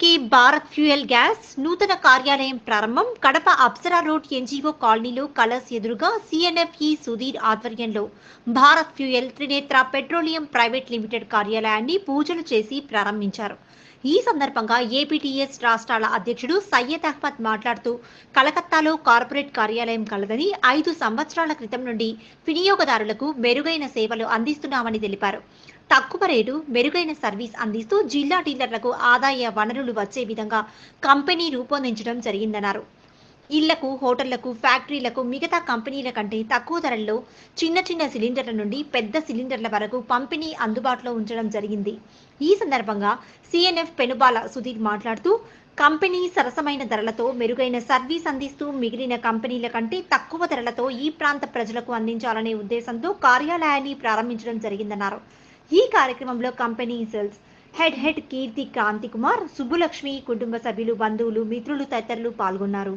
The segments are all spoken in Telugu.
తెలంగాణకి భారత్ ఫ్యూయల్ గ్యాస్ నూతన కార్యాలయం ప్రారంభం. కడప అప్సరా రోడ్ ఎన్జీఓ కాలనీలో కలర్స్ ఎదురుగా సిఎన్ఎఫ్ఈ సుధీర్ ఆధ్వర్యంలో Bharat fuel Trinetra petroleum private limited కార్యాలయాన్ని పూజలు చేసి ప్రారంభించారు. ఈ సందర్భంగా ఏపీటీఎస్ రాష్ట్రాల అధ్యక్షుడు సయ్యద్ అహ్మద్ మాట్లాడుతూ కలకత్తాలో కార్పొరేట్ కార్యాలయం కలదని ఐదు సంవత్సరాల క్రితం నుండి వినియోగదారులకు మెరుగైన సేవలు అందిస్తున్నామని తెలిపారు. తక్కువ రేటు మెరుగైన సర్వీస్ అందిస్తూ జిల్లా డీలర్లకు ఆదాయ వనరులు వచ్చే విధంగా కంపెనీ రూపొందించడం జరిగిందన్నారు. ఇళ్ళకు హోటళ్ళకు ఫ్యాక్టరీలకు మిగతా కంపెనీల కంటే తక్కువ ధరల్లో చిన్న చిన్న సిలిండర్ల నుండి పెద్ద సిలిండర్ల వరకు పంపిణీ అందుబాటులో ఉంచడం జరిగింది. ఈ సందర్భంగా సిఎన్ఎఫ్ పెనుబాల సుధీర్ మాట్లాడుతూ కంపెనీ సరసమైన ధరలతో మెరుగైన సర్వీస్ అందిస్తూ మిగిలిన కంపెనీల కంటే తక్కువ ధరలతో ఈ ప్రాంత ప్రజలకు అందించాలనే ఉద్దేశంతో కార్యాలయాన్ని ప్రారంభించడం జరిగిందన్నారు. ఈ కార్యక్రమంలో company sales head head Keerthi Kanthi Kumar Subbulakshmi కుటుంబ సభ్యులు బంధువులు మిత్రులు తదితరులు పాల్గొన్నారు.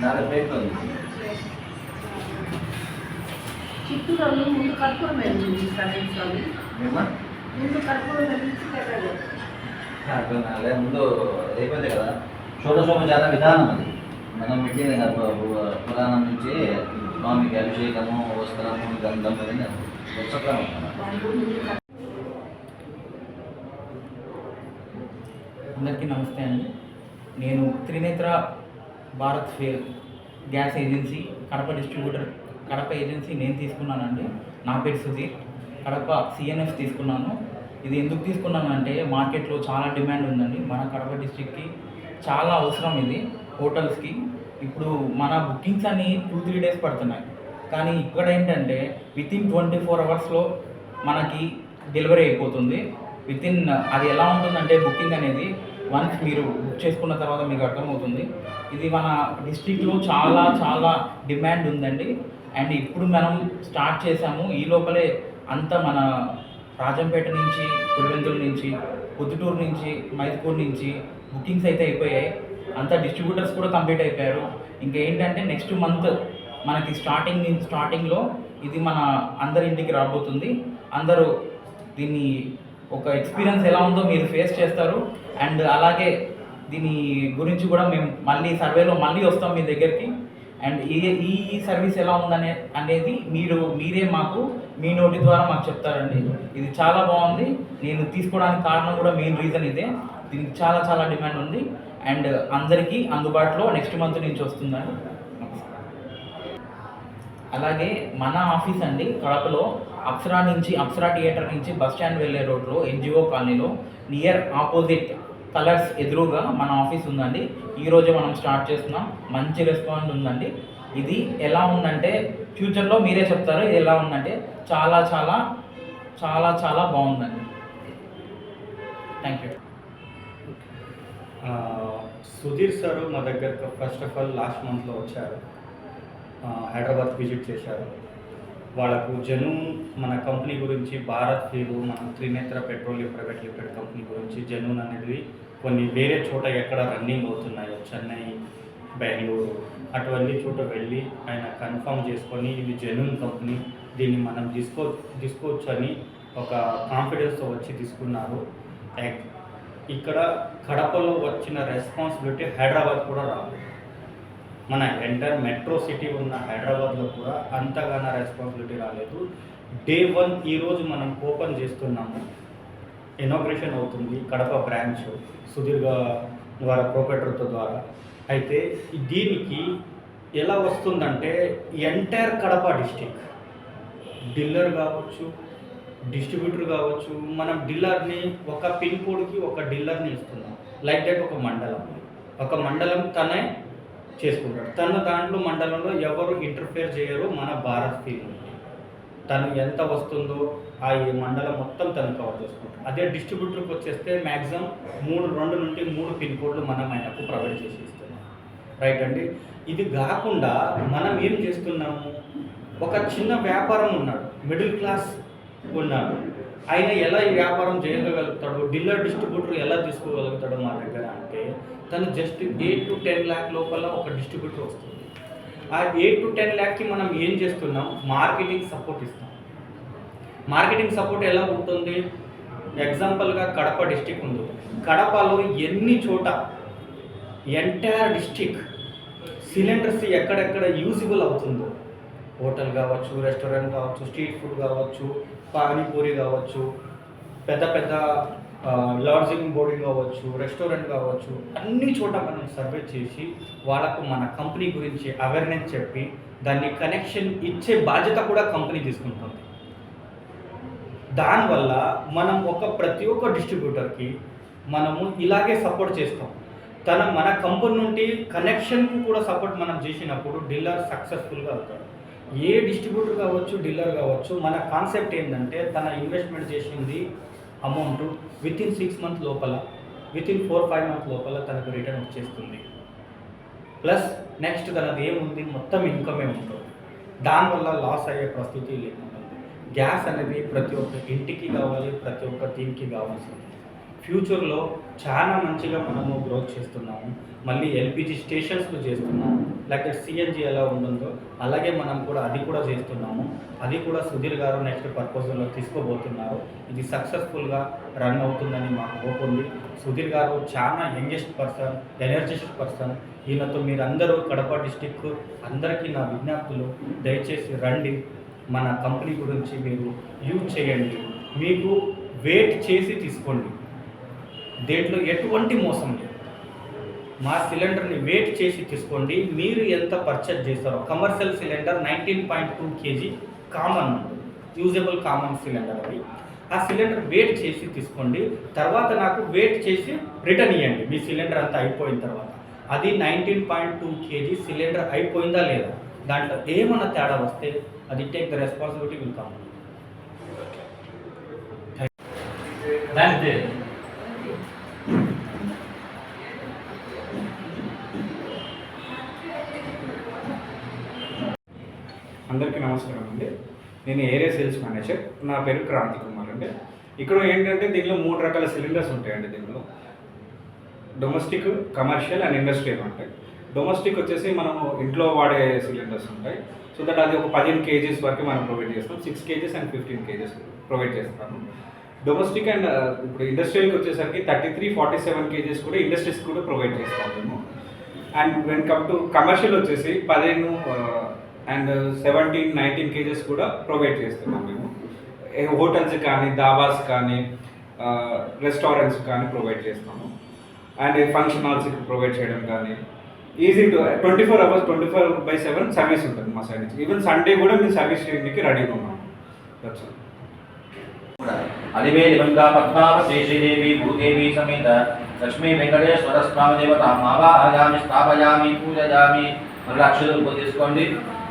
నాలుగు ప్లేట్లు చిత్తూరు ముందు కర్పూరం వెళ్ళింది ముందు కర్పూరం ముందు అయిపోయింది కదా. షోడశోభ చాలా విధానం అది. మనం పెట్టింది కదా పురాణం నుంచి స్వామికి అభిషేకము వస్త్రము గంధం అవన్నీ ఉత్సక్రమం అందరికీ నమస్తే అండి. నేను Trinetra Bharat fair gas agency Kadapa distributor Kadapa agency నేను తీసుకున్నానండి. నా పేరు సుధీర్. కడప సిఎన్ఎఫ్ తీసుకున్నాను. ఇది ఎందుకు తీసుకున్నాను అంటే మార్కెట్లో చాలా డిమాండ్ ఉందండి. మన కడప డిస్టిక్కి చాలా అవసరం ఇది హోటల్స్కి. ఇప్పుడు మన బుకింగ్స్ అన్ని టూ త్రీ డేస్ పడుతున్నాయి. కానీ ఇక్కడ ఏంటంటే విత్ ఇన్ ట్వంటీ ఫోర్ అవర్స్లో మనకి డెలివరీ అయిపోతుంది. విత్ ఇన్ అది ఎలా ఉంటుందంటే బుకింగ్ అనేది వన్స్ మీరు బుక్ చేసుకున్న తర్వాత మీకు అర్థమవుతుంది. ఇది మన డిస్ట్రిక్ట్లో చాలా చాలా డిమాండ్ ఉందండి. అండ్ ఇప్పుడు మనం స్టార్ట్ చేసాము ఈ లోపలే అంత మన రాజంపేట నుంచి పులివెందుల నుంచి పొద్దుటూరు నుంచి మైదుపూర్ నుంచి బుకింగ్స్ అయితే అయిపోయాయి. అంతా డిస్ట్రిబ్యూటర్స్ కూడా కంప్లీట్ అయిపోయారు. ఇంకేంటంటే నెక్స్ట్ మంత్ మనకి స్టార్టింగ్ నుంచి స్టార్టింగ్లో ఇది మన అందరి ఇంటికి రాబోతుంది. అందరూ దీన్ని ఒక ఎక్స్పీరియన్స్ ఎలా ఉందో మీరు ఫేస్ చేస్తారు. అండ్ అలాగే దీని గురించి కూడా మేము మళ్ళీ సర్వేలో మళ్ళీ వస్తాం మీ దగ్గరికి. అండ్ ఈ ఈ సర్వీస్ ఎలా ఉందనే అనేది మీరు మీరే మాకు మీ నోటి ద్వారా మాకు చెప్తారండి. ఇది చాలా బాగుంది. నేను తీసుకోవడానికి కారణం కూడా మెయిన్ రీజన్ ఇదే. దీనికి చాలా చాలా డిమాండ్ ఉంది. అండ్ అందరికీ అందుబాటులో నెక్స్ట్ మంత్ నుంచి వస్తుందండి. అలాగే మన ఆఫీస్ అండి కడపలో అప్సరా నుంచి అప్సరా థియేటర్ నుంచి బస్ స్టాండ్ వెళ్ళే రోడ్లో ఎన్జిఓ కాలనీలో నియర్ ఆపోజిట్ కలర్స్ ఎదురుగా మన ఆఫీస్ ఉందండి. ఈరోజు మనం స్టార్ట్ చేస్తున్నాం. మంచి రెస్పాన్స్ ఉందండి. ఇది ఎలా ఉందంటే ఫ్యూచర్లో మీరే చెప్తారు ఇది ఎలా ఉందంటే చాలా చాలా చాలా చాలా బాగుందండి. థ్యాంక్ యూ సుధీర్ సార్ మా దగ్గర ఫస్ట్ ఆఫ్ ఆల్ లాస్ట్ మంత్లో వచ్చారు. హైదరాబాద్ విజిట్ చేశారు. వాళ్ళకు జను మన కంపెనీ గురించి భారత్ ఫీలు మన Trinetra petroleum private limited company గురించి జనూన్ అనేది కొన్ని వేరే చోట ఎక్కడ రన్నింగ్ అవుతున్నాయో చెన్నై బెంగళూరు అటువంటి చోట వెళ్ళి ఆయన కన్ఫర్మ్ చేసుకొని ఇది జెన్యున్ కంపెనీ దీన్ని మనం తీసుకో తీసుకోవచ్చు అని ఒక కాన్ఫిడెన్స్తో వచ్చి తీసుకున్నారు. ఇక్కడ కడపలో వచ్చిన రెస్పాన్సిబిలిటీ హైదరాబాద్ కూడా రాలేదు మన ఎంటర్ మెట్రో సిటీ ఉన్న హైదరాబాద్లో కూడా అంతగానో రెస్పాన్సిబిలిటీ రాలేదు. డే వన్ ఈరోజు మనం ఓపెన్ చేస్తున్నాము. ఇనాగ్రేషన్ అవుతుంది కడప బ్రాంచ్ సుదీర్ఘ ద్వారా ప్రొపరేటర్తో ద్వారా. అయితే దీనికి ఎలా వస్తుందంటే ఎంటైర్ కడప డిస్టిక్ డీలర్ కావచ్చు డిస్ట్రిబ్యూటర్ కావచ్చు మనం డీలర్ని ఒక పిన్ కోడ్కి ఒక డీలర్ని ఇస్తున్నాం. లైక్ దట్ ఒక మండలం. ఒక మండలం తనే చేసుకుంటాడు. తన దాంట్లో మండలంలో ఎవరు ఇంటర్ఫేర్ చేయరు మన భారత్ ఫీల్ తను ఎంత వస్తుందో ఆ ఈ మండలం మొత్తం తను కవర్ చేసుకుంటాడు అదే డిస్ట్రిబ్యూటర్కి వచ్చేస్తే మ్యాక్సిమం మూడు రెండు నుండి మూడు పిన్ కోడ్లు మనం ఆయనకు ప్రొవైడ్ చేసి ఇస్తున్నాం. రైట్ అండి? ఇది కాకుండా మనం ఏం చేస్తున్నాము? ఒక చిన్న వ్యాపారం ఉన్నాడు మిడిల్ క్లాస్ ఉన్నాడు. ఆయన ఎలా ఈ వ్యాపారం చేయగలుగుతాడు? డీలర్ డిస్ట్రిబ్యూటర్ ఎలా తీసుకోగలుగుతాడు మా దగ్గర అంటే తను just eight to ten lakh లోపల ఒక డిస్ట్రిబ్యూటర్ వస్తుంది. ఆ ఎయిట్ టు టెన్ ల్యాక్కి మనం ఏం చేస్తున్నాం? మార్కెటింగ్ సపోర్ట్ ఇస్తాం మార్కెటింగ్ సపోర్ట్ ఎలా ఉంటుంది? ఎగ్జాంపుల్గా కడప డిస్టిక్ ఉంది. కడపలో ఎన్ని చోట ఎంటైర్ డిస్టిక్ సిలిండర్స్ ఎక్కడెక్కడ యూజిబుల్ అవుతుందో? హోటల్ కావచ్చు రెస్టారెంట్ కావచ్చు స్ట్రీట్ ఫుడ్ కావచ్చు పానీపూరి కావచ్చు పెద్ద పెద్ద లాడ్జింగ్ బోర్డింగ్ కావచ్చు రెస్టారెంట్ కావచ్చు అన్ని చోట మనం సర్వే చేసి వాళ్ళకు మన కంపెనీ గురించి అవేర్నెస్ చెప్పి దాన్ని కనెక్షన్ ఇచ్చే బాధ్యత కూడా కంపెనీ తీసుకుంటుంది. దానివల్ల మనం ఒక ప్రతి ఒక్క డిస్ట్రిబ్యూటర్కి మనము ఇలాగే సపోర్ట్ చేస్తాం. తన మన కంపెనీ నుండి కనెక్షన్కు కూడా సపోర్ట్ మనం చేసినప్పుడు డీలర్ సక్సెస్ఫుల్గా అవుతాడు. ఏ డిస్ట్రిబ్యూటర్ కావచ్చు డీలర్ కావచ్చు మన కాన్సెప్ట్ ఏంటంటే తన ఇన్వెస్ట్మెంట్ చేసింది amount within six month లోపల within four five month లోపల తనకు రిటర్న్ వచ్చేస్తుంది. ప్లస్ నెక్స్ట్ తనది ఏముంది? మొత్తం ఇన్కమే ఉంటుంది. దానివల్ల లాస్ అయ్యే పరిస్థితి లేకుండా గ్యాస్ అనేది ప్రతి ఒక్క ఇంటికి కావాలి ప్రతి ఒక్క టీంకి కావాల్సింది ఫ్యూచర్లో చాలా మంచిగా మనము గ్రోత్ చేస్తున్నాము. మళ్ళీ ఎల్పిజి స్టేషన్స్లో చేస్తున్నాము. లేకపోతే సిఎన్జి ఎలా ఉంటుందో అలాగే మనం కూడా అది కూడా చేస్తున్నాము. అది కూడా సుధీర్ గారు నెక్స్ట్ పర్పస్లో తీసుకోబోతున్నారు. ఇది సక్సెస్ఫుల్గా రన్ అవుతుందని మాకు హోప్ ఉంది. సుధీర్ గారు చాలా యంగెస్ట్ పర్సన్ ఎనర్జెటిక్ పర్సన్. ఈయనతో మీరందరూ కడప డిస్టిక్ అందరికీ నా విజ్ఞప్తులు. దయచేసి రండి. మన కంపెనీ గురించి మీరు యూజ్ చేయండి. మీకు వెయిట్ చేసి తీసుకోండి. దేంట్లో ఎటువంటి మోసం లేదు. మా సిలిండర్ని వెయిట్ చేసి తీసుకోండి. మీరు ఎంత పర్చేజ్ చేస్తారో. Commercial cylinder nineteen point two kg common usable common cylinder అది. ఆ సిలిండర్ వెయిట్ చేసి తీసుకోండి. తర్వాత నాకు వెయిట్ చేసి రిటర్న్ ఇవ్వండి మీ సిలిండర్ అంతా అయిపోయిన తర్వాత. అది nineteen point two kg cylinder అయిపోయిందా లేదా? దాంట్లో ఏమన్నా తేడా వస్తే అది take the responsibility will come అందరికీ నమస్కారం అండి. నేను ఏరియా సేల్స్ మేనేజర్. నా పేరు క్రాంతి కుమార్ అండి. ఇక్కడ ఏంటంటే దీనిలో మూడు రకాల సిలిండర్స్ ఉంటాయండి దీనిలో. డొమెస్టిక్ కమర్షియల్ అండ్ ఇండస్ట్రియల్ ఉంటాయి. డొమెస్టిక్ వచ్చేసి మనము ఇంట్లో వాడే సిలిండర్స్ ఉంటాయి. సో దట్ అది ఒక పదిహేను కేజీస్ వరకు మనం ప్రొవైడ్ చేస్తాం. Six kgs and fifteen kgs provide చేస్తాము. డొమెస్టిక్ అండ్ uh, ఇప్పుడు ఇండస్ట్రియల్కి వచ్చేసరికి thirty three forty seven kgs కూడా ఇండస్ట్రీస్ కూడా ప్రొవైడ్ చేస్తాము మేము. And when come to commercial వచ్చేసి పదిహేను uh, and seventeen nineteen kgs కూడా ప్రొవైడ్ చేస్తున్నాం మేము. హోటల్స్ కానీ దాబాస్ కానీ రెస్టారెంట్స్ కానీ ప్రొవైడ్ చేస్తాము అండ్ ఫంక్షన్ హాల్స్ ప్రొవైడ్ చేయడం కానీ. Easy to twenty four hours twenty four by seven service ఉంటుంది మా సైడ్ నుంచి. ఈవెన్ సండే కూడా మేము సర్వీస్ చేయడానికి రెడీగా ఉన్నాము అదివే దివంగా పద్మావ శేషిదేవి భూదేవి సమేత లక్ష్మీ వెంకటేశ్వర స్వామి దేవత ఆవాహయామి స్థాపయామి పూజయామి మళ్ళీ అక్షరం తీసుకోండి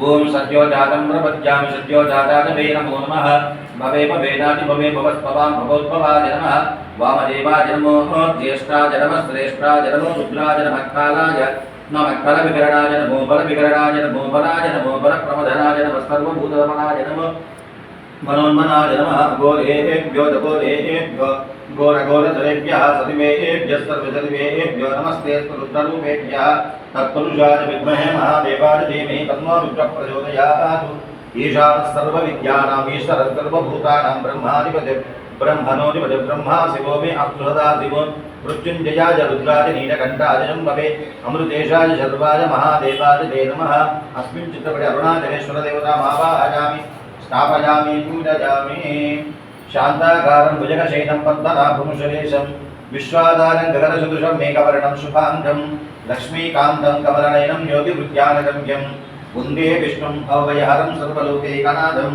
ఓం సద్యోజాతం ప్రపద్యామి సద్యోజాతాజవే నమో నమ. భవే భవేనాది భవే భవస్పవాం భవోద్భవాజ నమ వామదేవాజ నమో జ్యేష్ఠాజ నమ శ్రేష్ఠాజ నమో శుక్లాజ నమ కాలాజ నమ కల వికరణాజ నమో బల వికరణాజ నమో బలాజ నమో బల ప్రమధనాజ నమ. సర్వభూతరమణాజ నమో. మనోన్మనాజ నమ గోరేభ్యో దగోరేభ్యో घोरघोरधरेभ्यः सतिमेभ्यः सर्वसतिमेभ्यो नमस्ते रुद्ररूपेभ्यः तत्पुरुषाय विद्महे महादेवाय धीमहि ईशानः सर्वविद्यानाम् ब्रह्माधिपति ब्रह्मा शिवो मे अप्सुहदा शिवो मृत्युञ्जयाय रुद्राय अमृतेशाय शर्वाय महादेवाय ते नमः। अस्मिन् चित्रपटे अरुणाचलेश्वरदेवतामावाहयामि, स्थापयामि, पूजयामि। శాంతాకారం భుజగశైనం పద్మనాభముషలేశం విశ్వాదారం గగనచతుషం మేఘవర్ణం శుభాంగం లక్ష్మీకాంతం కమలనయనం యోగివృద్ధ్యానగమ్యం వందే విష్ణుం అవయహరం సర్వలోకైకనాథం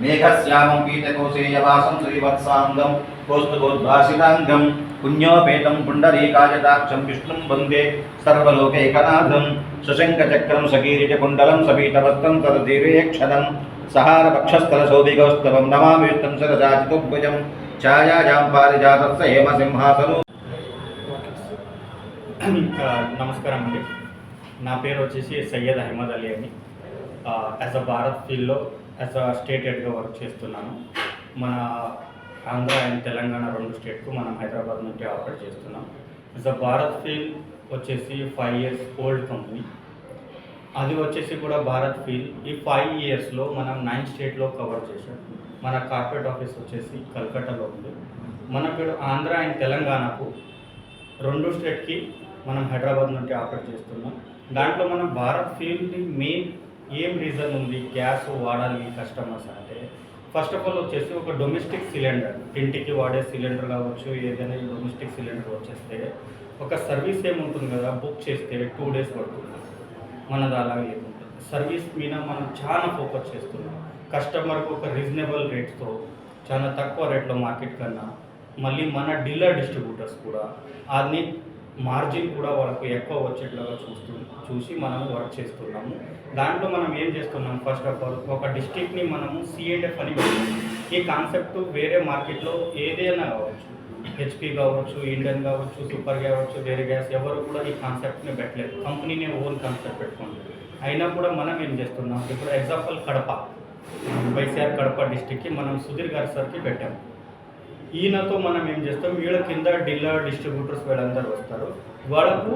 మేఘశ్యామం పీతకోశేయవాసం శ్రీవత్సాంగం కోస్తుకోద్భాసితాంగం పుణ్యోపేతం పుండరీకాయదాక్షం విష్ణుం వందే సర్వలోకైకనాథం శశంకచక్రం సకీరిజకుండలం సబీతవస్త్రం తదతిరేక్షణం సహారపక్షస్థలశోభిగౌస్తవం నమామి విష్ణుం సరసాచితుభుజం ఛాయాజాం పారిజాతస్య హేమ సింహాసను. నమస్కారం అండి. నా పేరు వచ్చేసి సయ్యద్ అహ్మద్ అలీ అని యాజ్ అ భారత్ ఫీల్డ్లో యాజ్ అ స్టేట్ హెడ్గా వర్క్ చేస్తున్నాను. మన ఆంధ్ర అండ్ తెలంగాణ రెండు స్టేట్కు మనం హైదరాబాద్ నుండి ఆపరేట్ చేస్తున్నాం. యాజ్ అ భారత్ ఫీల్డ్ వచ్చేసి ఫైవ్ ఇయర్స్ ఓల్డ్ కంపెనీ అది వచ్చేసి కూడా భారత్ ఫీల్. ఈ ఫైవ్ ఇయర్స్లో మనం నైన్ స్టేట్లో కవర్ చేసాం మన కార్పొరేట్ ఆఫీస్ వచ్చేసి కల్కట్టాలో ఉంది. మనకు ఆంధ్ర అండ్ తెలంగాణకు రెండు స్టేట్కి మనం హైదరాబాద్ నుండి ఆపరేట్ చేస్తున్నాం. దాంట్లో మనం భారత్ ఫీల్డ్ని మెయిన్ ఏం రీజన్ ఉంది? గ్యాస్ వాడాలి కస్టమర్స్ అంటే. ఫస్ట్ ఆఫ్ ఆల్ వచ్చేసి ఒక డొమెస్టిక్ సిలిండర్ ఇంటికి వాడే సిలిండర్ కావచ్చు ఏదైనా డొమెస్టిక్ సిలిండర్ వచ్చేస్తే ఒక సర్వీస్ ఏముంటుంది కదా? బుక్ చేస్తే టూ డేస్ పడుతుంది. మనది అలాగే లేకుండా సర్వీస్ మీద మనం చాలా ఫోకస్ చేస్తున్నాం. కస్టమర్కి ఒక రీజనబుల్ రేట్స్తో చాలా తక్కువ రేట్లో మార్కెట్ కన్నా మళ్ళీ మన డీలర్ డిస్ట్రిబ్యూటర్స్ కూడా అన్ని మార్జిన్ కూడా వాళ్ళకు ఎక్కువ వచ్చేట్లాగా చూస్తూ చూసి మనం వర్క్ చేస్తున్నాము. దాంట్లో మనం ఏం చేస్తున్నాం? ఫస్ట్ ఆఫ్ ఆల్ ఒక డిస్ట్రిక్ట్ని మనము సిఎండ్ఎఫ్ అని ఈ కాన్సెప్ట్ వేరే మార్కెట్లో ఏదైనా కావచ్చు. హెచ్పి కావచ్చు ఇండియన్ కావచ్చు సూపర్ కావచ్చు వేరే గ్యాస్ ఎవరు కూడా ఈ కాన్సెప్ట్ని పెట్టలేదు. కంపెనీనే ఓన్ కాన్సెప్ట్ పెట్టుకుంది. అయినా కూడా మనం ఏం చేస్తున్నాం? ఇప్పుడు ఎగ్జాంపుల్ కడప. వైసీఆర్ కడప డిస్టిక్కి మనం సుధీర్ గారి సార్కి పెట్టాము ఈయనతో మనం ఏం చేస్తాం? వీళ్ళ కింద డీలర్ డిస్ట్రిబ్యూటర్స్ వీళ్ళందరూ వస్తారు. వాళ్ళకు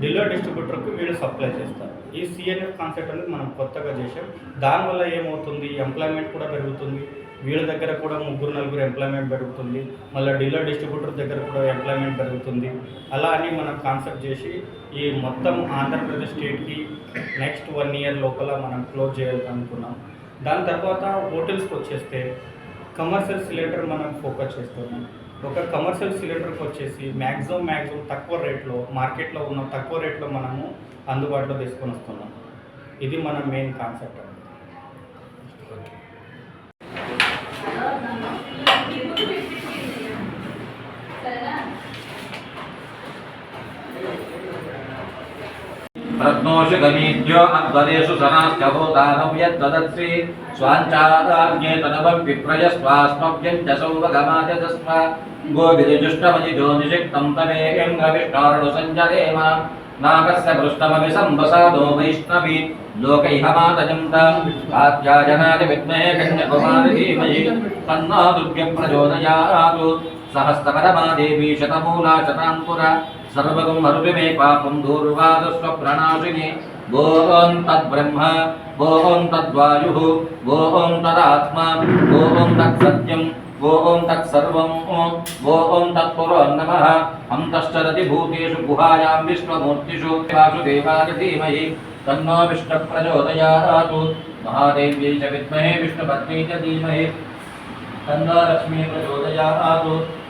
డీలర్ డిస్ట్రిబ్యూటర్కి వీళ్ళు సప్లై చేస్తారు. ఈ సిఎన్ఎఫ్ కాన్సెప్ట్ అనేది మనం కొత్తగా చేసాం దానివల్ల ఏమవుతుంది? ఎంప్లాయ్మెంట్ కూడా పెరుగుతుంది. వీళ్ళ దగ్గర కూడా ముగ్గురు నలుగురు ఎంప్లాయ్మెంట్ పెరుగుతుంది. మళ్ళీ డీలర్ డిస్ట్రిబ్యూటర్ దగ్గర కూడా ఎంప్లాయ్మెంట్ పెరుగుతుంది. అలా అని మనం కాన్సెప్ట్ చేసి ఈ మొత్తం ఆంధ్రప్రదేశ్ స్టేట్కి నెక్స్ట్ వన్ ఇయర్ లోపల మనం క్లోజ్ చేయాలనుకున్నాం దాని తర్వాత హోటల్స్కి వచ్చేస్తే కమర్షియల్ సిలిండర్ మనం ఫోకస్ చేస్తున్నాం. ఒక కమర్షియల్ సిలిండర్కి వచ్చేసి మ్యాక్సిమం మ్యాక్సిమం తక్కువ రేట్లో మార్కెట్లో ఉన్న తక్కువ రేట్లో మనము అందుబాటులో తీసుకొని వస్తున్నాం. ఇది మన మెయిన్ కాన్సెప్ట్ అండి रत्नोषगमीद्यो अध्वरेषु सनाश्चभूतानं यद्वदत्सि स्वाञ्चादाज्ञे तनवं विप्रयस्वास्मभ्यं च सौवगमाजतस्व गोविदजुष्टमजिजो निषिक्तं तमेन्द्रविष्णोर्णुसञ्जरेम नागस्य पृष्ठमपि सम्वसादो वैष्णवी लोकैहमातजन्त कात्याजनाय विद्महे कन्यकुमारि धीमहि तन्नो दुर्गं प्रचोदयातु सहस्रपरमा देवी शतमूला शताङ्कुरा सर्वगं मरुभिमे पापं दूर्वादस्वप्रणाशिनि गो ॐ तद्ब्रह्म गो ॐ तद्वायुः गो ॐ तदात्मा गो ॐ तत्सत्यं ॐ तत्सर्वं गो ॐ नमः। अन्तश्चरति भूतेषु गुहायां विश्वमूर्तिषु वासुदेवाय धीमहि। तन्नो विष्णुप्रचोदयात्। महादेव्यै च विद्महे विष्णुपत्न्यै च धीमहि। तन्नो लक्ष्मी प्रचोदयात्।